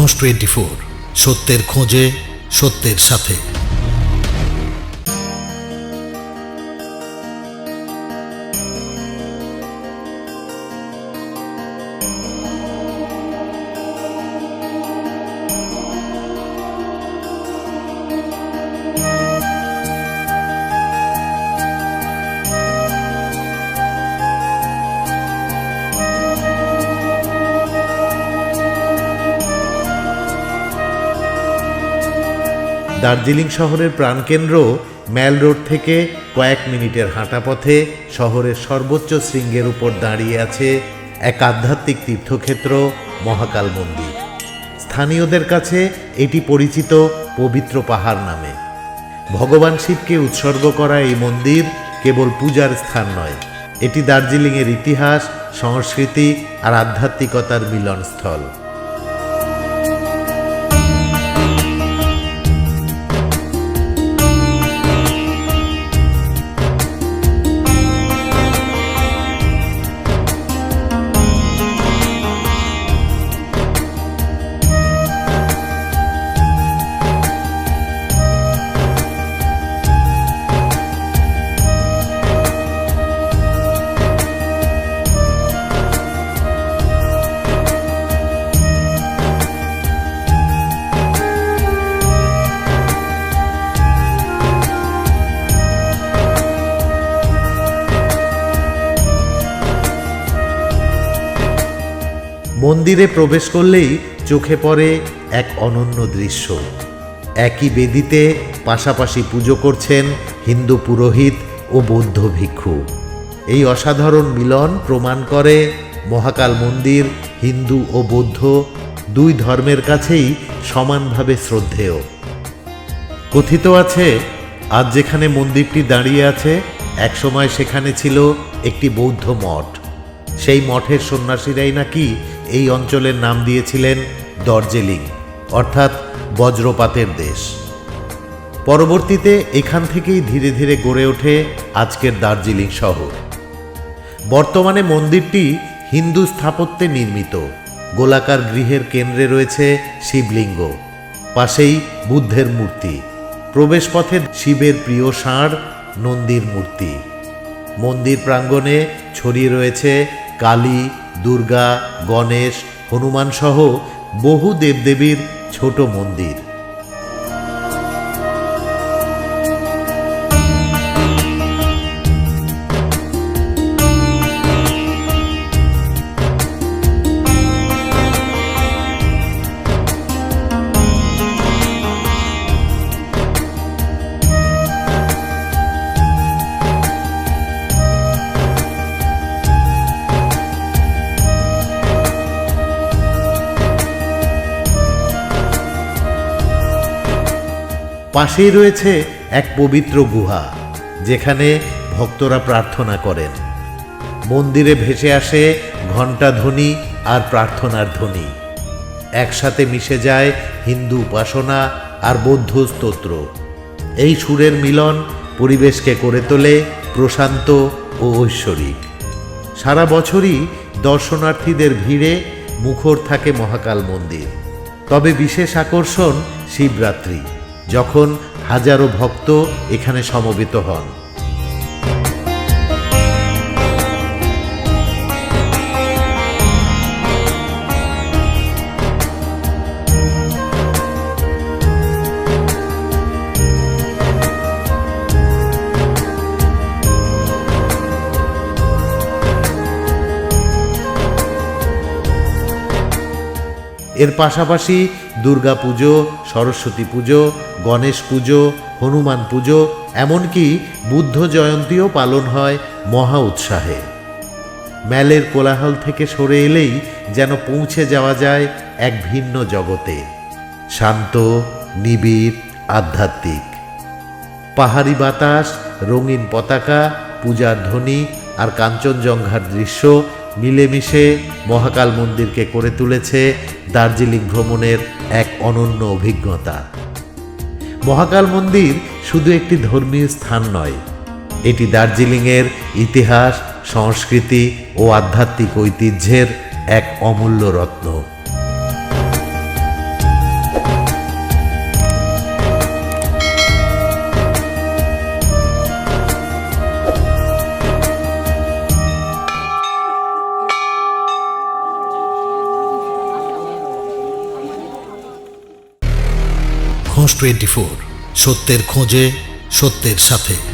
সাহস twenty four সত্যের খোঁজে সত্যের সাথে। দার্জিলিং শহরের প্রাণকেন্দ্র ম্যাল রোড থেকে কয়েক মিনিটের হাঁটা পথে শহরের সর্বোচ্চ শৃঙ্গের উপর দাঁড়িয়ে আছে এক আধ্যাত্মিক তীর্থক্ষেত্র, মহাকাল মন্দির। স্থানীয়দের কাছে এটি পরিচিত পবিত্র পাহাড় নামে। ভগবান শিবকে উৎসর্গ করা এই মন্দির কেবল পূজার স্থান নয়, এটি দার্জিলিংয়ের ইতিহাস, সংস্কৃতি আর আধ্যাত্মিকতার মিলনস্থল। মন্দিরে প্রবেশ করলেই চোখে পড়ে এক অনন্য দৃশ্য। একই বেদিতে পাশাপাশি পুজো করছেন হিন্দু পুরোহিত ও বৌদ্ধ ভিক্ষু। এই অসাধারণ মিলন প্রমাণ করে মহাকাল মন্দির, হিন্দু ও বৌদ্ধ দুই ধর্মের কাছেই সমানভাবে শ্রদ্ধেয়। কথিত আছে, আজ যেখানে মন্দিরটি দাঁড়িয়ে আছে, একসময় সেখানে ছিল একটি বৌদ্ধ মঠ। সেই মঠের সন্ন্যাসীরাই নাকি এই অঞ্চলের নাম দিয়েছিলেন দর্জেলিং, অর্থাৎ বজ্রপাতের দেশ। পরবর্তীতে এখান থেকেই ধীরে ধীরে গড়ে ওঠে আজকের দার্জিলিং শহর। বর্তমানে মন্দিরটি হিন্দু স্থাপত্যে নির্মিত। গোলাকার গৃহের কেন্দ্রে রয়েছে শিবলিঙ্গ, পাশেই বুদ্ধের মূর্তি। প্রবেশপথে শিবের প্রিয় ষাঁড়, নন্দীর মূর্তি। মন্দির প্রাঙ্গণে ছড়িয়ে রয়েছে কালী দুর্গা গণেশ হনুমানসহ বহু দেবদেবীর ছোট মন্দির। পাশেই রয়েছে এক পবিত্র গুহা, যেখানে ভক্তরা প্রার্থনা করেন। মন্দিরে ভেসে আসে ঘণ্টা ধ্বনি আর প্রার্থনার ধ্বনি। একসাথে মিশে যায় হিন্দু উপাসনা আর বৌদ্ধ স্তোত্র। এই সুরের মিলন পরিবেশকে করে তোলে প্রশান্ত ও ঐশ্বরিক। সারা বছরই দর্শনার্থীদের ভিড়ে মুখর থাকে মহাকাল মন্দির। তবে বিশেষ আকর্ষণ শিবরাত্রি। যখন হাজারো ভক্ত এখানে সমবেত হন। এর পাশাপাশি দুর্গা পুজো, সরস্বতী পুজো, গণেশ পুজো, হনুমান পুজো, এমনকি বুদ্ধ জয়ন্তীও পালন হয় মহা উৎসাহে। ম্যালের কোলাহল থেকে সরে এলেই যেন পৌঁছে যাওয়া যায় এক ভিন্ন জগতে। শান্ত, নিবিড়, আধ্যাত্মিক। পাহাড়ি বাতাস, রঙিন পতাকা, পূজার ধ্বনি আর কাঞ্চনজঙ্ঘার দৃশ্য মিলেমিশে মহাকাল মন্দিরকে করে তুলেছে দার্জিলিং ভ্রমণের এক অনন্য অভিজ্ঞতা। মহাকাল মন্দির শুধু একটি ধর্মীয় স্থান নয়, এটি দার্জিলিংয়ের ইতিহাস, সংস্কৃতি ও আধ্যাত্মিক ঐতিহ্যের এক অমূল্য রত্ন। ঘোষ টোয়েন্টি ফোর সত্যের খোঁজে সত্যের সাথে।